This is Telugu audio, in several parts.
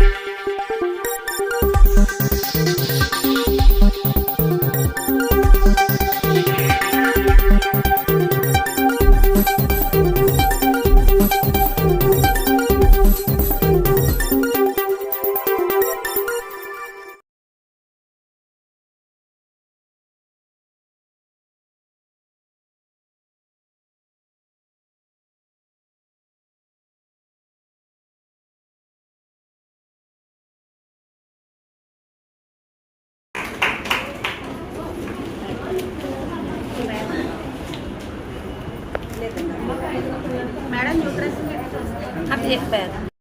you మేడం న్యూట్రస్ అది చెప్పారు చెప్తున్నాను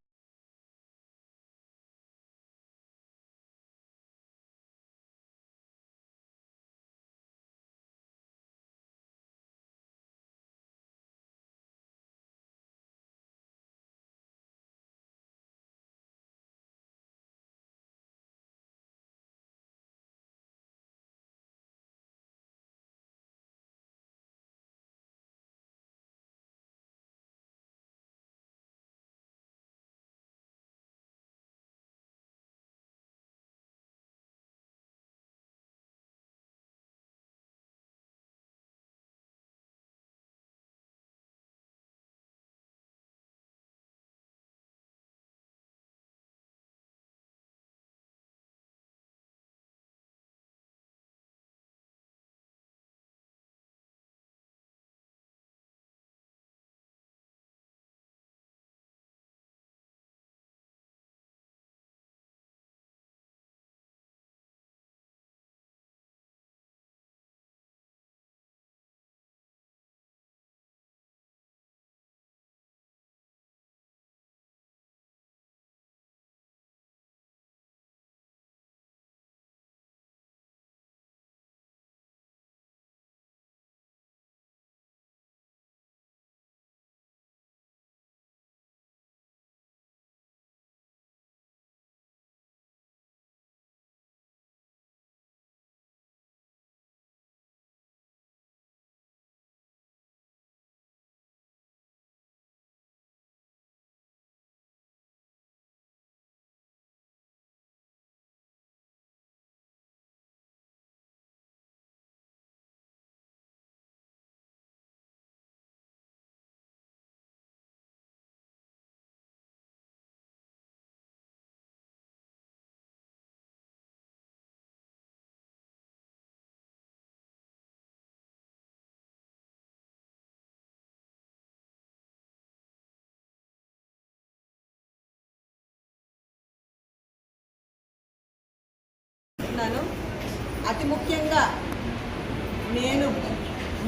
అతి ముఖ్యంగా నేను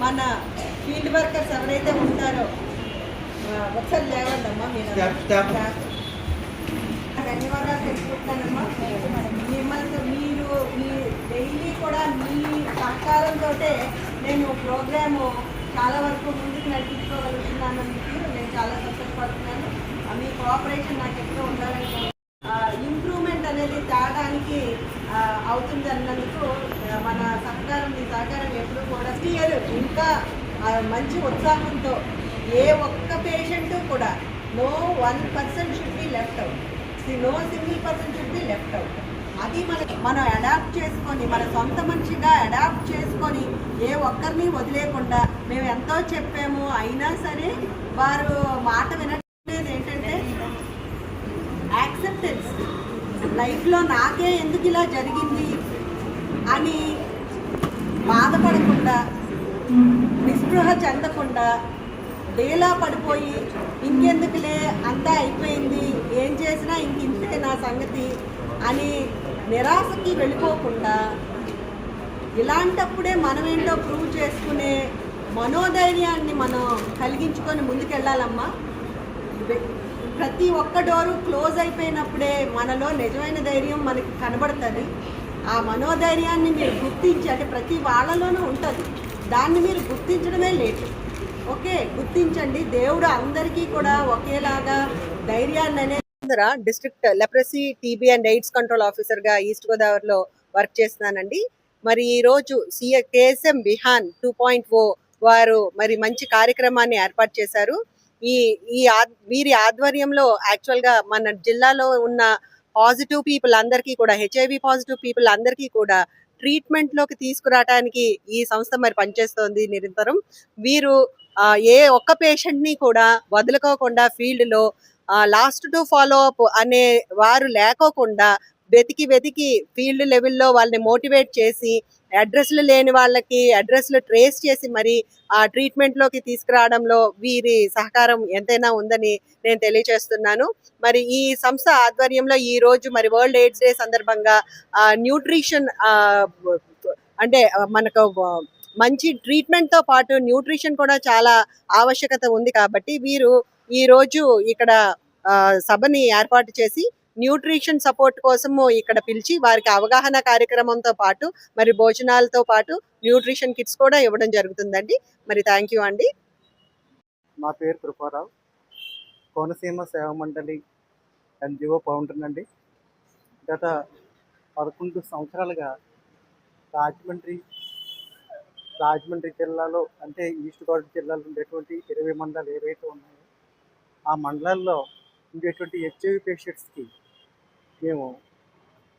మన ఫీల్డ్ వర్కర్స్ ఎవరైతే ఉంటారో ఒకసారి లేవండి అమ్మా మీరు. ధన్యవాదాలు తెలుసుకుంటానమ్మా మిమ్మల్ని మీరు మీ డైలీ కూడా మీ సహకారంతో నేను ప్రోగ్రాము చాలా వరకు ముందుకు నడిపించుకోగలుగుతున్నానందుకు నేను చాలా సంతోషపడుతున్నాను. మీ కోఆపరేషన్ నాకు ఎప్పుడూ ఉండాలని ఇంప్రూవ్మెంట్ అనేది తేడానికి అవుతుంది అన్నందుకు మన సహకారం మీ సహకారం ఎప్పుడు కూడా ఇయర్ ఇంకా మంచి ఉత్సాహంతో ఏ ఒక్క పేషెంట్ కూడా no one percent should be left out no single person should be left out అది మన మనం అడాప్ట్ చేసుకొని మన సొంత మనిషిగా అడాప్ట్ చేసుకొని ఏ ఒక్కరిని వదిలేకుండా మేము ఎంతో చెప్పాము అయినా సరే వారు మాట విన లైఫ్లో నాకే ఎందుకు ఇలా జరిగింది అని బాధపడకుండా నిస్పృహ చెందకుండా డేలా పడిపోయి ఇంకెందుకులే అంతా అయిపోయింది ఏం చేసినా ఇంక ఇంతే నా సంగతి అని నిరాశకి వెళ్ళిపోకుండా ఇలాంటప్పుడే మనం ఏంటో ప్రూవ్ చేసుకునే మనోధైర్యాన్ని మనం కలిగించుకొని ముందుకెళ్ళాలమ్మా. ప్రతి ఒక్క డోరు క్లోజ్ అయిపోయినప్పుడే మనలో నిజమైన ధైర్యం మనకి కనబడుతుంది. ఆ మనోధైర్యాన్ని మీరు గుర్తించి అంటే ప్రతి వాళ్ళలోనూ ఉంటుంది. దాన్ని మీరు గుర్తించడమే లేటు ఓకే గుర్తించండి. దేవుడు అందరికీ కూడా ఒకేలాగా ధైర్యాన్ని అనేది district leprosy TB and AIDS control ఆఫీసర్గా ఈస్ట్ గోదావరిలో వర్క్ చేస్తున్నానండి. మరి ఈరోజు సీఎ CA KSM Vihaan two point O వారు మరి మంచి కార్యక్రమాన్ని ఏర్పాటు చేశారు. ఈ ఈ వీరి ఆధ్వర్యంలో యాక్చువల్గా మన జిల్లాలో ఉన్న పాజిటివ్ పీపుల్ అందరికీ కూడా హెచ్ఐవి పాజిటివ్ పీపుల్ అందరికీ కూడా ట్రీట్మెంట్లోకి తీసుకురావటానికి తీసుకురావడానికి ఈ సంస్థ మరి పనిచేస్తోంది నిరంతరం. వీరు ఏ ఒక్క పేషెంట్ని కూడా వదులుకోకుండా ఫీల్డ్లో లాస్ట్ టు ఫాలో అప్ అనే వారు లేకోకుండా వెతికి వెతికి ఫీల్డ్ లెవెల్లో వాళ్ళని మోటివేట్ చేసి అడ్రస్లు లేని వాళ్ళకి అడ్రస్లు ట్రేస్ చేసి మరి ఆ ట్రీట్మెంట్లోకి తీసుకురావడంలో వీరి సహకారం ఎంతైనా ఉందని నేను తెలియజేస్తున్నాను మరి ఈ సంస్థ ఆధ్వర్యంలో ఈ రోజు మరి వరల్డ్ ఎయిడ్స్ డే సందర్భంగా న్యూట్రిషన్ అంటే మనకు మంచి ట్రీట్మెంట్తో పాటు న్యూట్రిషన్ కూడా చాలా ఆవశ్యకత ఉంది కాబట్టి వీరు ఈ రోజు ఇక్కడ సభని ఏర్పాటు చేసి న్యూట్రిషన్ సపోర్ట్ కోసము ఇక్కడ పిలిచి వారికి అవగాహన కార్యక్రమంతో పాటు మరి భోజనాలతో పాటు న్యూట్రిషన్ కిట్స్ కూడా ఇవ్వడం జరుగుతుందండి. మరి థ్యాంక్ యూ అండి. మా పేరు కృపారావు. కోనసీమ సేవా మండలి ఎన్జిఓ ఫౌండర్ అండి. గత పదకొండు సంవత్సరాలుగా రాజమండ్రి రాజమండ్రి జిల్లాలో అంటే ఈస్ట్ గోదావరి జిల్లాలో ఉండేటువంటి ఇరవై మండలాలు ఏవైతే ఉన్నాయో ఆ మండలాల్లో ఉండేటువంటి హెచ్ఐవి పేషెంట్స్కి మేము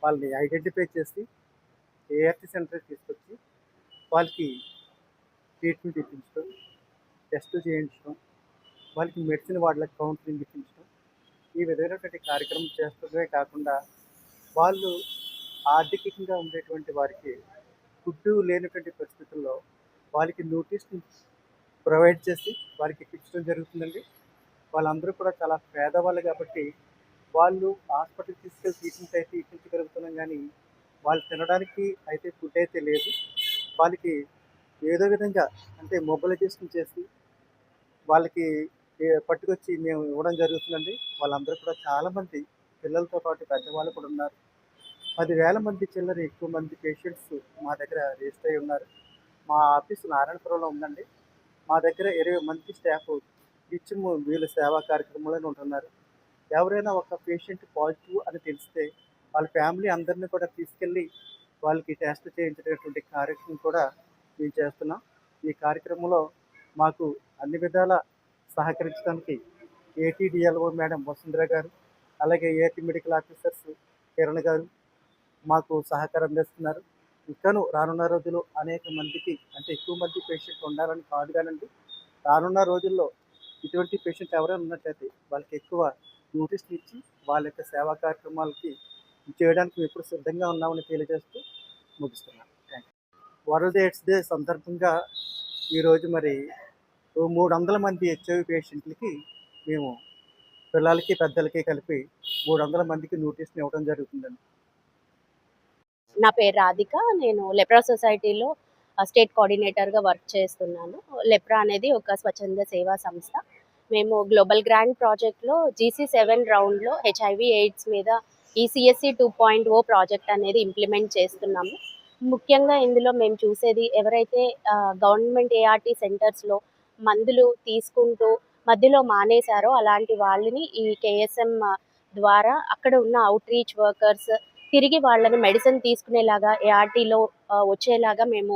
వాళ్ళని ఐడెంటిఫై చేసి ఏఆర్టీ సెంటర్కి తీసుకొచ్చి వాళ్ళకి ట్రీట్మెంట్ ఇప్పించడం టెస్టులు చేయించడం వాళ్ళకి మెడిసిన్ వాళ్ళకి కౌన్సిలింగ్ ఇప్పించడం ఈ విధమైనటువంటి కార్యక్రమం చేస్తుండే కాకుండా వాళ్ళు ఆర్థికంగా ఉండేటువంటి వారికి ఫుడ్ లేనటువంటి పరిస్థితుల్లో వాళ్ళకి నోటీస్ని ప్రొవైడ్ చేసి వారికి ఇప్పించడం జరుగుతుందండి. వాళ్ళందరూ కూడా చాలా పేదవాళ్ళు కాబట్టి వాళ్ళు హాస్పిటల్ తీసుకెళ్ళి ట్రీట్మెంట్ అయితే ఇప్పించగలుగుతున్నాం కానీ వాళ్ళు తినడానికి అయితే ఫుడ్ అయితే లేదు. వాళ్ళకి ఏదో విధంగా అంటే మొబిలైజేషన్ చేసి వాళ్ళకి పట్టుకొచ్చి మేము ఇవ్వడం జరుగుతుందండి. వాళ్ళందరూ కూడా చాలామంది పిల్లలతో పాటు పెద్దవాళ్ళు కూడా ఉన్నారు. పదివేల మంది చిల్లర ఎక్కువ మంది పేషెంట్స్ మా దగ్గర రిజిస్టర్ అయి ఉన్నారు. మా ఆఫీస్ నారాయణపురంలో ఉందండి. మా దగ్గర ఇరవై మంది స్టాఫ్ ఇచ్చి వీళ్ళ సేవా కార్యక్రమంలో ఉంటున్నారు. ఎవరైనా ఒక పేషెంట్ పాజిటివ్ అని తెలిస్తే వాళ్ళ ఫ్యామిలీ అందరినీ కూడా తీసుకెళ్ళి వాళ్ళకి టెస్ట్ చేయించేటటువంటి కార్యక్రమం కూడా మేము చేస్తున్నాం. ఈ కార్యక్రమంలో మాకు అన్ని విధాల సహకరించడానికి ఏటీడిఎల్ఓ మేడం వసుంధర గారు అలాగే ఏటీ మెడికల్ ఆఫీసర్స్ కిరణ్ గారు మాకు సహకారం అందిస్తున్నారు ఇంకాను రానున్న రోజుల్లో అనేక మందికి అంటే ఎక్కువ మంది పేషెంట్ ఉండాలని కాదు కానండి రానున్న రోజుల్లో ఇటువంటి పేషెంట్ ఎవరైనా ఉన్నట్లయితే వాళ్ళకి ఎక్కువ నోటీసులు ఇచ్చి వాళ్ళ యొక్క సేవా కార్యక్రమాలకి చేయడానికి మేము ఎప్పుడు సిద్ధంగా ఉన్నామని తెలియజేస్తూ ముగిస్తున్నాను. Thank you world AIDS day సందర్భంగా ఈరోజు మరి మూడు వందల మంది హెచ్ఐవి పేషెంట్లకి మేము పిల్లలకి పెద్దలకి కలిపి మూడు వందల మందికి నోటీస్ని ఇవ్వడం జరుగుతుందండి. నా పేరు రాధిక. నేను లెప్రా సొసైటీలో ఆ, స్టేట్ కోఆర్డినేటర్గా వర్క్ చేస్తున్నాను. లెప్రా అనేది ఒక స్వచ్ఛంద సేవా సంస్థ. మేము గ్లోబల్ గ్రాండ్ ప్రాజెక్ట్లో జీసీ సెవెన్ రౌండ్లో హెచ్ఐవి ఎయిడ్స్ మీద ఈ టూ పాయింట్ ఓ ప్రాజెక్ట్ అనేది ఇంప్లిమెంట్ చేస్తున్నాము. ముఖ్యంగా ఇందులో మేము చూసేది ఎవరైతే గవర్నమెంట్ ఏఆర్టీ సెంటర్స్లో మందులు తీసుకుంటూ మధ్యలో మానేశారో అలాంటి వాళ్ళని ఈ కేఎస్ఎం ద్వారా అక్కడ ఉన్న అవుట్ రీచ్ వర్కర్స్ తిరిగి వాళ్ళని మెడిసిన్ తీసుకునేలాగా ఏఆర్టీలో వచ్చేలాగా మేము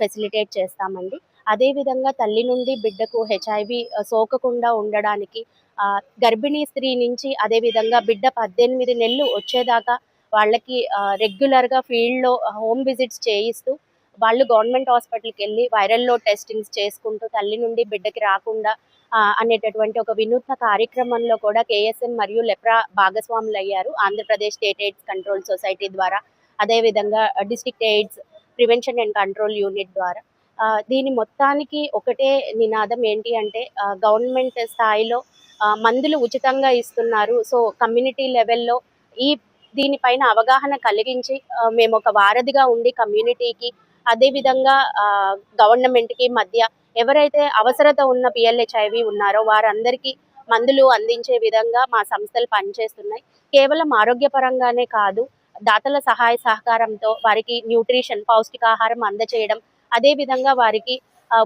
ఫెసిలిటేట్ చేస్తామండి. అదేవిధంగా తల్లి నుండి బిడ్డకు హెచ్ఐవి సోకకుండా ఉండడానికి గర్భిణీ స్త్రీ నుంచి అదేవిధంగా బిడ్డ పద్దెనిమిది నెలలు వచ్చేదాకా వాళ్ళకి రెగ్యులర్గా ఫీల్డ్లో హోమ్ విజిట్స్ చేయిస్తూ వాళ్ళు గవర్నమెంట్ హాస్పిటల్కి వెళ్ళి వైరల్లో టెస్టింగ్స్ చేసుకుంటూ తల్లి నుండి బిడ్డకి రాకుండా అనేటటువంటి ఒక వినూత్న కార్యక్రమంలో కూడా కేఎస్ఎం మరియు లెప్రా భాగస్వాములు అయ్యారు. Andhra Pradesh state AIDS control society ద్వారా అదేవిధంగా district AIDS prevention and control unit ద్వారా. దీని మొత్తానికి ఒకటే నినాదం ఏంటి అంటే గవర్నమెంట్ స్థాయిలో మందులు ఉచితంగా ఇస్తున్నారు. సో కమ్యూనిటీ లెవెల్లో ఈ దీనిపైన అవగాహన కలిగించి మేము ఒక వారధిగా ఉండి కమ్యూనిటీకి అదేవిధంగా గవర్నమెంట్కి మధ్య ఎవరైతే అవసరత ఉన్న పిఎల్హెచ్ఐవి ఉన్నారో వారందరికీ మందులు అందించే విధంగా మా సంస్థలు పనిచేస్తున్నాయి. కేవలం ఆరోగ్యపరంగానే కాదు దాతల సహాయ సహకారంతో వారికి న్యూట్రిషన్ పౌష్టికాహారం అందచేయడం అదేవిధంగా వారికి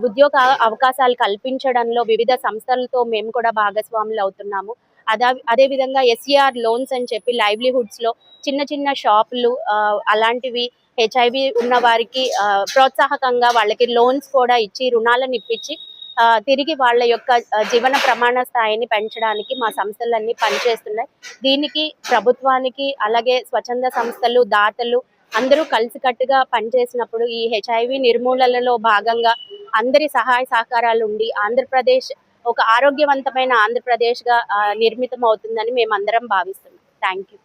ఉద్యోగ అవకాశాలు కల్పించడంలో వివిధ సంస్థలతో మేము కూడా భాగస్వాములు అవుతున్నాము. అదే అదేవిధంగా ఎస్ఈఆర్ లోన్స్ అని చెప్పి లైవ్లీహుడ్స్లో చిన్న చిన్న షాపులు అలాంటివి హెచ్ఐవి ఉన్న వారికి ప్రోత్సాహకంగా వాళ్ళకి లోన్స్ కూడా ఇచ్చి రుణాలను ఇప్పించి తిరిగి వాళ్ళ యొక్క జీవన ప్రమాణ స్థాయిని పెంచడానికి మా సంస్థలన్నీ పనిచేస్తున్నాయి. దీనికి ప్రభుత్వానికి అలాగే స్వచ్ఛంద సంస్థలు దాతలు అందరూ కలిసికట్టుగా పనిచేసినప్పుడు ఈ హెచ్ఐవి నిర్మూలనలో భాగంగా అందరి సహాయ సహకారాలు ఉండి ఆంధ్రప్రదేశ్ ఒక ఆరోగ్యవంతమైన ఆంధ్రప్రదేశ్గా నిర్మితం అవుతుందని మేము అందరం భావిస్తున్నాం. Thank you